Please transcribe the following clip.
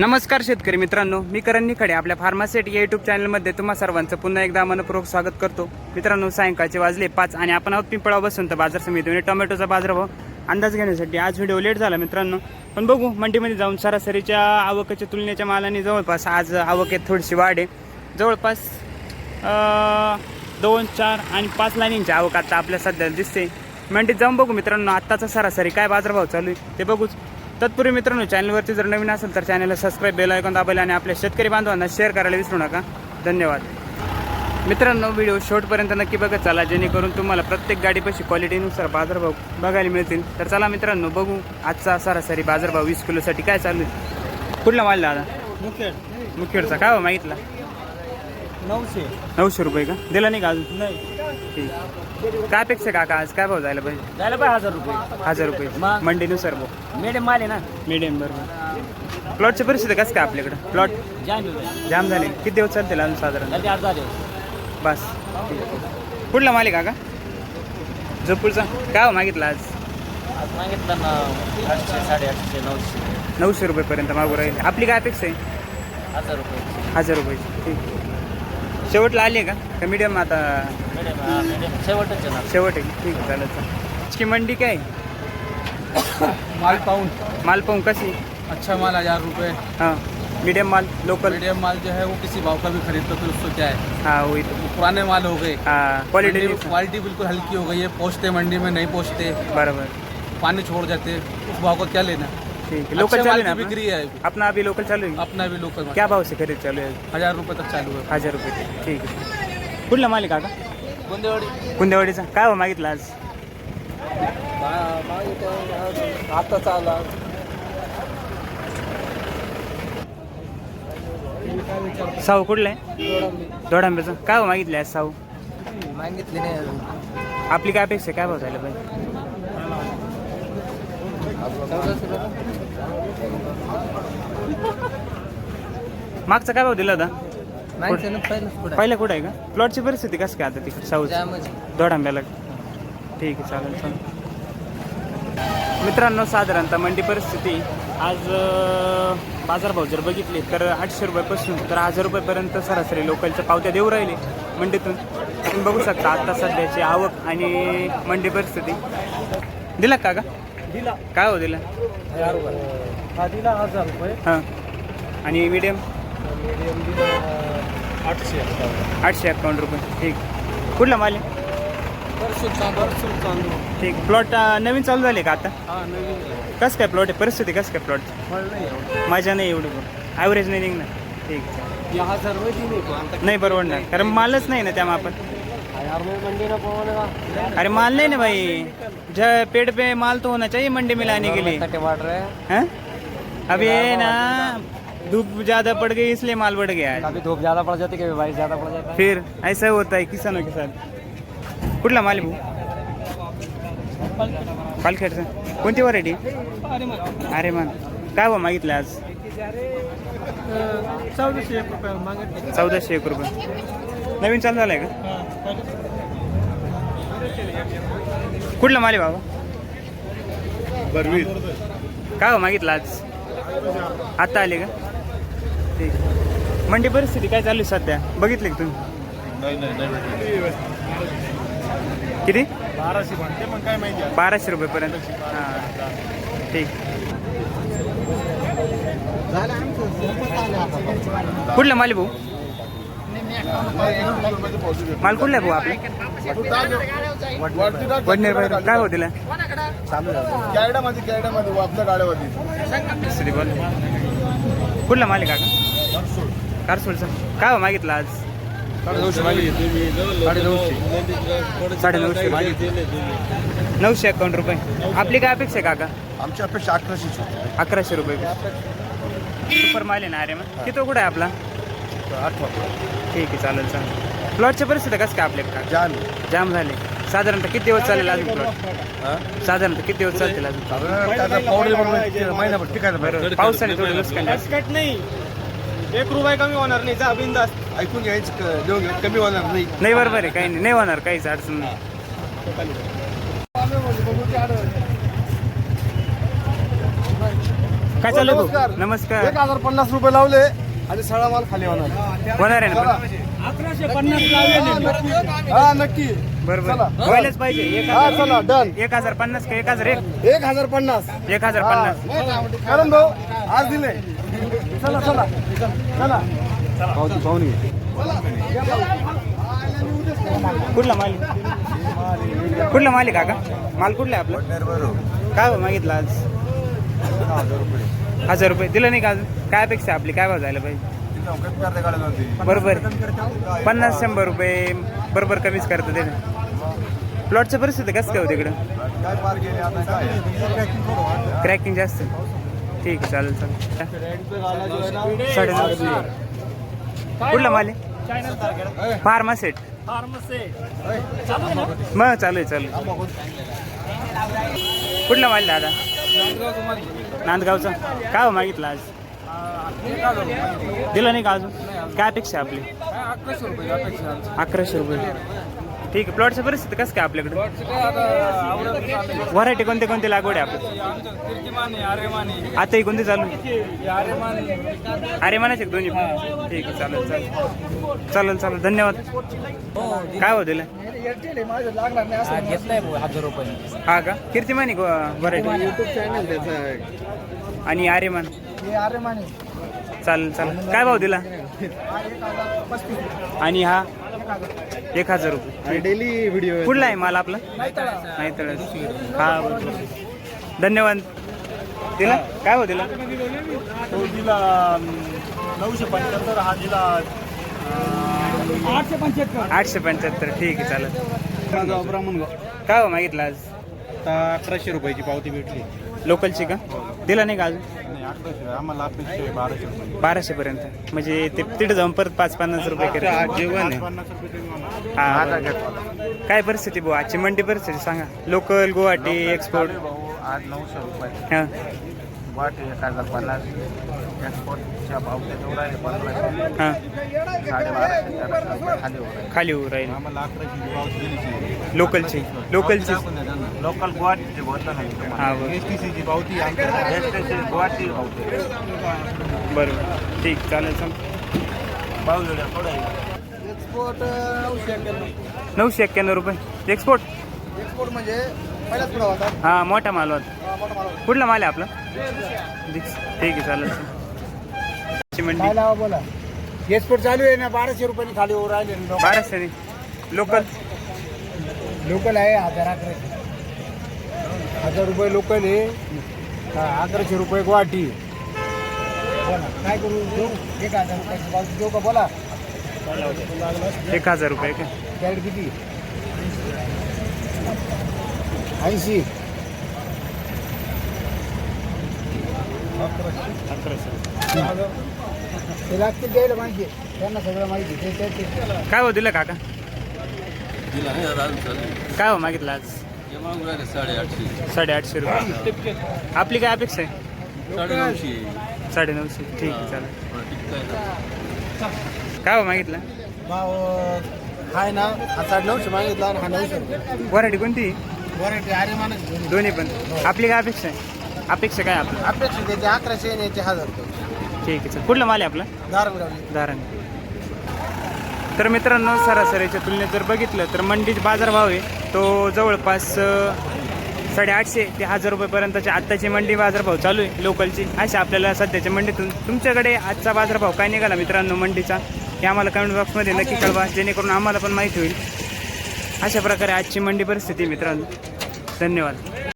नमस्कार शेतकरी मित्रांनो मी करण निखडे आपल्या फार्मासेट या युट्यूब चॅनलमध्ये तुम्हा सर्वांचं पुन्हा एकदा मनपूर्वक स्वागत करतो. मित्रांनो सायंकाळचे वाजले पाच आणि आपण आहोत पिंपळा बसून तर बाजार समितीने टोमॅटोचा बाजारभाव. अंदाज घेण्यासाठी आज व्हिडिओ लेट झाला मित्रांनो पण बघू मंडीमध्ये जाऊन सरासरीच्या आवकेच्या तुलनेच्या मालाने जवळपास आज आवकेत थोडीशी वाढ आहे. जवळपास दोन चार आणि पाच लाईनींची आवक आता आपल्या सध्या दिसते. मंडीत जाऊन बघू मित्रांनो आत्ताचा सरासरी काय बाजारभाव चालू आहे ते बघूच. तत्पूर्वी मित्रांनो चॅनलवरती जर नवीन असेल तर चॅनलला सबस्क्राईब बेल ऐकून दाबायला आणि आपल्या शेतकरी बांधवांना शेअर करायला विसरू नका. धन्यवाद. मित्रांनो व्हिडिओ शेवटपर्यंत नक्की बघत चला जेणेकरून तुम्हाला प्रत्येक गाडीपाशी क्वालिटीनुसार बाजारभाव बघायला मिळतील. तर चला मित्रांनो बघू आजचा सरासरी बाजारभाव वीस किलोसाठी काय चालू आहे. कुठला माल दादा? मुखेड. मुखेडचा. काय हो मागितला? नऊशे. नऊशे रुपये का? दिला नाही का अजून? नाही. ठीक. काय अपेक्षा काका? आज काय भाव जायला पाहिजे? जायला पाहिजे हजार रुपये. हजार रुपये. मग? मंडीनुसार भाऊ मिडियम माल आहे ना? मिडियम बरोबर. प्लॉटची परिस्थिती कसं काय आपल्याकडे? प्लॉट जाम रुपये जाम झाले. किती दिवस चालतील अजून साधारण? त्याचे आठ झाले बस. कुठला मालिक काका? जोपूरचा काय हो मागितला आज? आज मागितलं ना आठशे साडेआठशे नऊशे. नऊशे रुपयेपर्यंत मागू राहिले. आपली काय अपेक्षा आहे? हजार रुपये. हजार रुपयाची ठीक. शेवटला आली का? का मीडियम आता? शेवटच शेवट आहे. ठीक आहे चालेल चालेल. इसकी मंडी काय? माल पाउंड माल पाहून कशी? अच्छा माल हज़ार रुपये. हाँ. मीडियम माल लोकल मीडियम माल जो है वो किसी भाव का भी खरीदते तो उसको क्या है? हाँ वही तो. वो पुराने माल हो गए। हाँ क्वालिटी क्वालिटी बिल्कुल हल्की हो गई है पहुँचते मंडी में नहीं पहुँचते बराबर. पानी छोड़ जाते उस भाव का क्या लेना? ठीक है लोकल चालू है ना बिक्री? है अपना अभी लोकल चालू है अपना भी लोकल माल. क्या भाव से खरीद चालू है हजार रुपए तक चालू है हजार रुपये ठीक आहे. कुठला मालिक काका? बुंदेवाडी कुंदेवाडीचा काय हो मागितला आज? आता चालला. साऊ कुठला आहे? दोडांब्याचा काय मागितले आज साऊ मागितली नाही अजून. आपली काय अपेक्षा आहे? काय भाव झाला पाहिजे? मागचा काय भाव दिला होता? पहिला कुठं आहे का? प्लॉटची परिस्थिती कसं काय आता तिकडे साऊथ दोडांब्याला. ठीक आहे चालेल चालेल. मित्रांनो साधारणतः मंडी परिस्थिती. आज बाजारभाव जर बघितले तर आठशे रुपयापासून तर हजार रुपयापर्यंत सरासरी लोकलच्या पावत्या देऊ राहिले मंडीतून. तुम्ही बघू शकता आता सध्याची आवक आणि मंडी परिस्थिती. दिला का का दिला. काय हो दिला? हजार रुपये हा दिला हजार रुपये. हां. आणि मीडियम मिडियम दिला आठशे आठशे अकाउंट रुपये. ठीक. कुठला माल आहे? ठीक. प्लॉट नवीन चालू झाले का आता? हा नवीन कसं काय प्लॉट आहे? परिस्थिती कसं काय प्लॉट फळ नाही एवढं माझ्या नाही एवढं पण. ॲव्हरेज नाही निघणार. ठीक. आहे. या हजार रुपये दिली पण आता नाही परवडणार. कारण मालच नाही ना त्या मापात. हजार रुपये मंडी ना. पवने अरे माल नहीं ना भाई. पेड़ पे माल तो होना चाहिए मंडी में लाने के लिए। हैं? अब ये ना धूप ज्यादा पड़ गई इसलिए माल बढ़ गया है। कभी धूप ज्यादा पड़ जाती है कभी बारिश ज्यादा पड़ जाता है। फिर ऐसा होता है किसानों के साथ। कुठला माल भाऊ पालखेडचा कोणती व्हरायटी अरे मान काय भाव मागितलं आज? चौदाशे एक रुपये चौदाशे एक रुपये. नवीन चालू झालाय का? कुठला माल आहे बाबा? काय हो मागितलं आज? आता आले का? ठीक. मंडी परिस्थिती काय चालू आहे सध्या? बघितली का तुम्ही? किती? बाराशे म्हणते मग काय माहिती बाराशे रुपयेपर्यंत हां. ठीक. कुठला माल भाऊ? माल कुठला आहे भाऊ आपले? वडनेर बाहेर काय होतील स्थिती बोल कुठला माल आहे काका? कारसोलचा काय हो मागितला आज? साडे नऊशे नऊशे अकाउंट रुपये. आपली काय अपेक्षा आहे काका? आमची अपेक्षा अकराशेच होती. अकराशे रुपये. सुपर माल आहे ना अरे मग किती कुठं आहे आपला? आठवा ठीक आहे चालेल चालेल. प्लॉटची परिस्थिती कसं काय आपल्याकडे जान जाम. झाले. साधारणतः किती दिवस चालेल अजून प्लॉट साधारणतः किती दिवस चालतील अजून महिनाभर टिकायला बरं. पावसाने थोडं नुकसान. कट नाही. एक रुपये कमी होणार नाही जा बिंदास. ऐकून घ्यायचं क- देऊन घ्या. कमी होणार नाही. नाही बरोबर आहे काही नाही. नाही होणार काहीच अडचण नाही. काय चालू आहे नमस्कार. भाऊ? नमस्कार. एक हजार पन्नास रुपये लावले. आणि सळा माल खाली होणार. होणार आहे ना. पण? हा नक्की. बरोबर. चला. व्हायलाच पाहिजे. एक हा हजार चला. डन एक हजार पन्नास का एक हजार एक? एक हजार पन्नास. एक हजार पन्नास. करण भाऊ आज दिले. चला चला. चला. पावती पाहुणी कुठला माल? आहे? कुठला माल आहे काका? माल कुठला आहे आपला? काय भाव मागितला आज? हजार रुपये. दिलं नाही का अजून? काय अपेक्षा आपली? काय भाव जायला पाहिजे? बरोबर. पन्नास शंभर रुपये. बरोबर कमीच करतं ते प्लॉटचं परिस्थिती कसं काय होतं इकडं? क्रॅकिंग जास्त. ठीक आहे चालेल चालेल. साडे कुठला माल आहे? फार्मा सेट मग चालू आहे चालू आहे. कुठला माल दादा? नांदगावचा. काय हो मागितला आज? दिलं नाही का अजून? काय अपेक्षा आहे आपली? अकराशे रुपये. ठीक आहे प्लॉटची परिस्थिती कसं काय आपल्याकडे? व्हरायटी कोणते कोणते लागवड आहे आपली? आताही कोणते कोणती चालू? अरे म्हणायचे दोन्ही. ठीक आहे चालेल चालेल. चालेल चालेल. धन्यवाद. काय हो दिलं? घेतलाय हजार रुपये. हा का? कीर्तिमानी व्हरायटी युट्यूब चॅनल त्याचं आहे आणि आर्यमान? चालेल चालेल काय भाव दिला? आणि हा? एक हजार. रुपये. डेली व्हिडिओ कुठला आहे माल आपला? नाही तर हा बरोबर. धन्यवाद. दिला? काय हो दिला? तो दिला नऊशे पंच्याहत्तर हा दिला आठशे पंच्याहत्तर. ठीक आहे चालेल. काय हो मागितलं आज? आता अकराशे रुपयाची पावती भेटली. लोकलची का? दिला नाही का अजून? आम्हाला अपेक्षा आहे बाराशे रुपये. बाराशे पर्यंत. म्हणजे ते तिथे जाऊन परत पाच पन्नास रुपये जेवण पन्नास रुपये तरी म्हणा. हा. बरोबर. काय परिस्थिती भाऊ? आजची मंडी परिस्थिती सांगा. लोकल गुवाहाटी एक्सपोर्ट भाऊ आज नऊशे रुपये. हा. गुवाहाटी एक हजार पन्नास. आहे पंधराशे. हा. साडेबाराशे खाली होत आहे खाली उभं राहील. आम्हाला अकराशे लोकलची लोकलची लोकल गुवाहाटीचे बोलता नाही हा, बरोबर. एस टी सीची पावती एस टी सी गुवाहाटी पावती. बरोबर. ठीक चालेल बावलेल्या थोडं एक्सपोर्ट नऊशे एक्क्याण्णव. नऊशे एक्क्याण्णव रुपये. एक्सपोर्ट एक्सपोर्ट म्हणजे पहिलाच पुढं होता. हा मोठा माल होता. हा, मोठा माल. कुठला माल आहे आपला? दिक्स- ठीक आहे चालेल. ची मंडी. लावा बोला? एक्सपोर्ट चालू आहे ना बाराशे रुपयांनी खाली वर राहिले बाराशे लोकल. लोकल आहे हजार अकराशे. हजार रुपये लोकल आहे. हा, अकराशे रुपये गुवाहाटी. बोला काय करू? देऊ? एक हजार रुपयाची पावती देऊ का? बोला. एक हजार रुपये का? कॅरेट किती? ऐंशी. ते लागतील द्यायला माहिती त्यांना सगळं माहिती ते ते- ते काय हो दिलं काका? काय हो मागितलं आज? साडेआठशे. साडेआठशे रुपये. आपली काय अपेक्षा आहे? साडेनऊशे. साडेनऊशे. ठीक आहे चालेल. काय हो मागितलं? भाव हाय ना. हा साडे नऊशे मागितला आणि हा नऊशे रुपये. व्हरायटी कोणती? वरायटी अरे मानस दोन्ही पण. आपली काय अपेक्षा आहे? अपेक्षा काय आपलं? अपेक्षित त्याचे अकराशे आणि याचे हजार रुपये. ठीक आहे चल. कुठला माल आहे आपला? दारगुडावली धारण तर मित्रांनो सरासरीच्या तुलनेत जर बघितलं तर मंडीत बाजारभाव आहे. तो जवळपास साडेआठशे ते हजार रुपयेपर्यंतची आत्ताची मंडी बाजारभाव चालू आहे लोकलची. अशा आपल्याला सध्याच्या मंडीतून. तुमच्याकडे आजचा बाजारभाव काय निघाला मित्रांनो मंडीचा? हे आम्हाला कमेंट बॉक्समध्ये नक्की कळवा जेणेकरून आम्हाला पण माहिती होईल. अशा प्रकारे आजची मंडी परिस्थिती मित्रांनो. धन्यवाद.